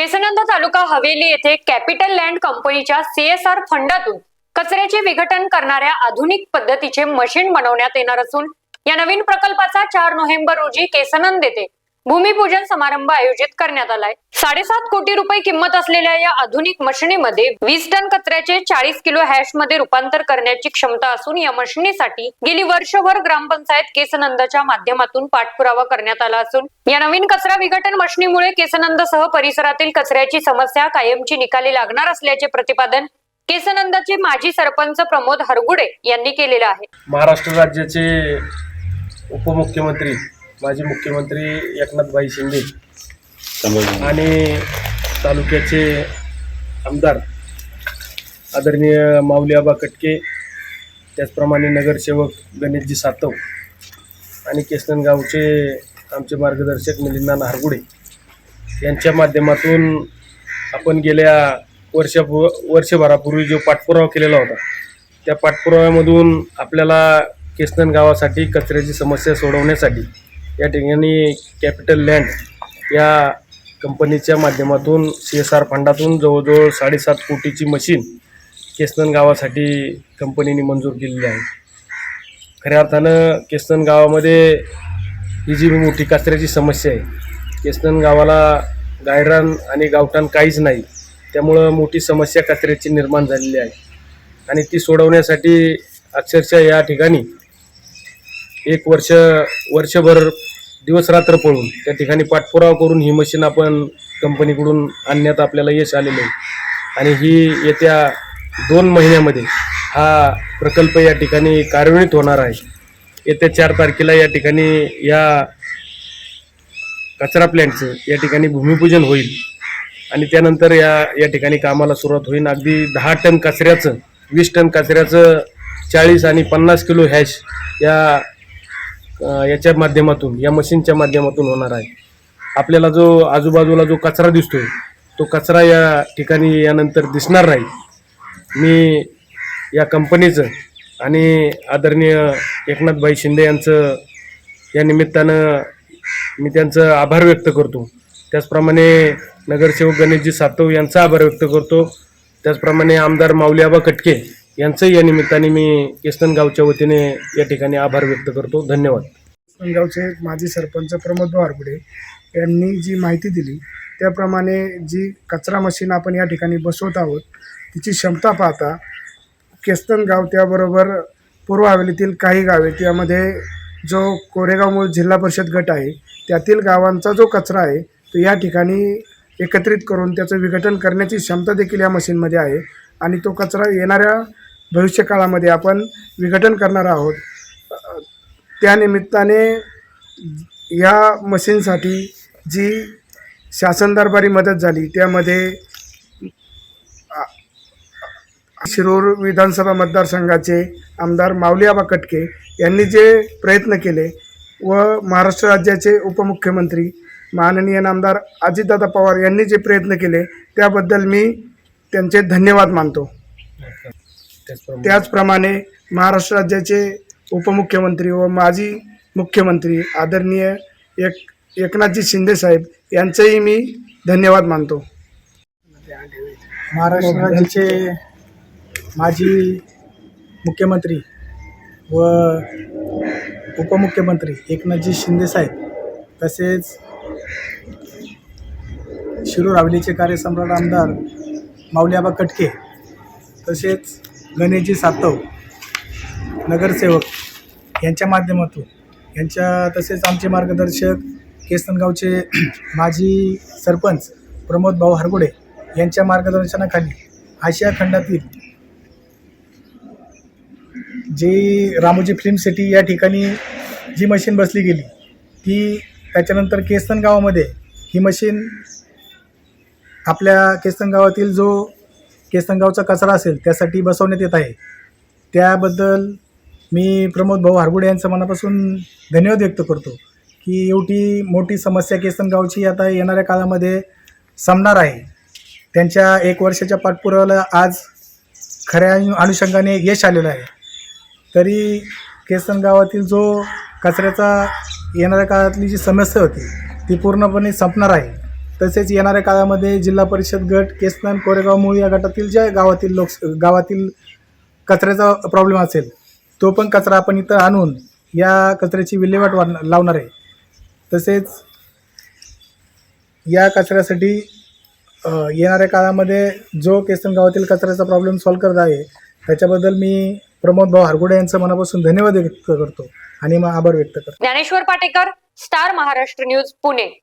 केसनंद तालुका हवेली येथे capital land कंपनीच्या CSR फंडातून कचऱ्याचे विघटन करणाऱ्या आधुनिक पद्धतीचे मशीन बनवण्यात येणार असून या नवीन प्रकल्पाचा चार नोव्हेंबर रोजी केसनंद येथे भूमिपूजन समारंभ आयोजित करण्यात आलाय. साडेसात कोटी रुपये किंमत असलेल्या या आधुनिक मशिनीमध्ये वीस टन कचऱ्याचे चाळीस किलो हॅशमध्ये रूपांतर करण्याची क्षमता असून या मशिनीसाठी गेली वर्षभर ग्रामपंचायत केसनंदच्या माध्यमातून पाठपुरावा करण्यात आला असून या नवीन कचरा विघटन मशिनीमुळे केसनंदसह परिसरातील कचऱ्याची समस्या कायमची निकाली लागणार असल्याचे प्रतिपादन केसनंदाचे माजी सरपंच प्रमोद हरगुडे यांनी केलेलं आहे. महाराष्ट्र राज्याचे उपमुख्यमंत्री माजी मुख्यमंत्री एकनाथभाई शिंदे आणि तालुक्याचे आमदार आदरणीय माऊली आबा कटके त्याचप्रमाणे नगरसेवक गणेशजी सातव आणि केसनन गावचे आमचे मार्गदर्शक मिलिंदा नारगुडे यांच्या माध्यमातून आपण गेल्या वर्षापू वर्षभरापूर्वी जो पाठपुरावा केलेला होता त्या पाठपुराव्यामधून आपल्याला केसनन गावासाठी कचऱ्याची समस्या सोडवण्यासाठी या ठिकाणी कॅपिटल लँड या कंपनीच्या माध्यमातून सी एस आर फंडातून जवळजवळ साडेसात कोटीची मशीन केसनन गावासाठी कंपनीने मंजूर केलेली आहे. खऱ्या अर्थानं केसनन गावामध्ये ही जी मोठी कचऱ्याची समस्या आहे केसनन गावाला गायरान आणि गावठाण काहीच नाही त्यामुळं मोठी समस्या कचऱ्याची निर्माण झालेली आहे. आणि ती सोडवण्यासाठी अक्षरशः या ठिकाणी एक वर्ष वर्षभर दिवस रात्र पळून त्या ठिकाणी पाठपुरावा करून ही मशीन आपण कंपनीकडून आणण्यात आपल्याला यश आलेलं आहे. आणि ही येत्या दोन महिन्यामध्ये हा प्रकल्प या ठिकाणी कार्यान्वित होणार आहे. येत्या चार तारखेला या ठिकाणी या कचरा प्लॅन्टचं या ठिकाणी भूमिपूजन होईल. आणि त्यानंतर या या ठिकाणी कामाला सुरुवात होईल. अगदी दहा टन कचऱ्याचं वीस टन कचऱ्याचं चाळीस आणि पन्नास किलो हॅश या याच्या माध्यमातून या मशीनच्या माध्यमातून होणार आहे. आपल्याला जो आजूबाजूला जो कचरा दिसतोय तो कचरा या ठिकाणी यानंतर दिसणार नाही. मी या कंपनीचं आणि आदरणीय एकनाथभाई शिंदे यांचं या निमित्तानं मी त्यांचं आभार व्यक्त करतो. त्याचप्रमाणे नगरसेवक गणेशजी सातव यांचा आभार व्यक्त करतो. त्याचप्रमाणे आमदार माऊलीआबा कटके यांचंही या निमित्ताने मी केस्तनगावच्या वतीने या ठिकाणी आभार व्यक्त करतो. धन्यवाद. केसनगावचे माजी सरपंच प्रमोद वारगुडे यांनी जी माहिती दिली त्याप्रमाणे जी कचरा मशीन आपण या ठिकाणी बसवत आहोत तिची क्षमता पाहता केस्तनगाव त्याबरोबर पूर्व हवेलीतील काही गावे त्यामध्ये जो कोरेगाव मूळ जिल्हा परिषद गट आहे त्यातील गावांचा जो कचरा आहे तो या ठिकाणी एकत्रित करून त्याचं विघटन करण्याची क्षमता देखील या मशीनमध्ये आहे आणि तो कचरा येणाऱ्या भविष्यकाळामध्ये आपण विघटन करणार आहोत. त्यानिमित्ताने या मशीनसाठी जी शासन दरबारी मदत झाली त्यामध्ये शिरूर विधानसभा मतदारसंघाचे आमदार माऊलीआबा कटके यांनी जे प्रयत्न केले व महाराष्ट्र राज्याचे उपमुख्यमंत्री माननीय नामदार अजितदादा पवार यांनी जे प्रयत्न केले त्याबद्दल मी त्यांचे धन्यवाद मानतो. त्याचप्रमाणे महाराष्ट्र राज्याचे उपमुख्यमंत्री व माजी मुख्यमंत्री आदरणीय एक एकनाथजी शिंदे साहेब यांचंही मी धन्यवाद मानतो. महाराष्ट्र राज्याचे माजी मुख्यमंत्री व उपमुख्यमंत्री एकनाथजी शिंदेसाहेब तसेच शिरूर हवेलीचे कार्यसम्राट आमदार माऊलीआबा कटके तसेच गणेशजी सातव नगरसेवक यांच्या माध्यमातून. यांच्या तसेच आमचे मार्गदर्शक केसनगावचे माजी सरपंच प्रमोद भाऊ हरगुडे यांच्या मार्गदर्शनाखाली आशिया खंडातील जी रामोजी फिल्म सिटी या ठिकाणी जी मशीन बसली गेली ती त्याच्यानंतर केसनगावामध्ये ही मशीन आपल्या केसनगावातील जो केसनगावचा कचरा असेल त्यासाठी बसवण्यात येत आहे. त्याबद्दल मी प्रमोद भाऊ हरगुडे यांचं मनापासून धन्यवाद व्यक्त करतो की एवढी मोठी समस्या केसनगावची आता येणाऱ्या काळामध्ये संपणार आहे. त्यांच्या एक वर्षाच्या पाठपुराव्याला आज खऱ्या अनुषंगाने यश आलेलं आहे. तरी केसनगावातील जो कचऱ्याचा येणाऱ्या काळातली जी समस्या होती ती पूर्णपणे संपणार आहे. तसेच येणाऱ्या काळामध्ये जिल्हा परिषद गट केसनान कोरेगाव मूळ या गटातील ज्या गावातील लोक गावातील कचऱ्याचा प्रॉब्लेम असेल तो पण कचरा आपण इथं आणून या कचऱ्याची विल्हेवाट लावणार आहे. तसेच या कचऱ्यासाठी येणाऱ्या काळामध्ये जो केसन गावातील कचऱ्याचा प्रॉब्लेम सॉल्व्ह करत आहे त्याच्याबद्दल मी प्रमोद भाऊ हरगुडे यांचं मनापासून धन्यवाद व्यक्त करतो आणि मग आभार व्यक्त करतो. Dnyaneshwar Patekar star Maharashtra news Pune.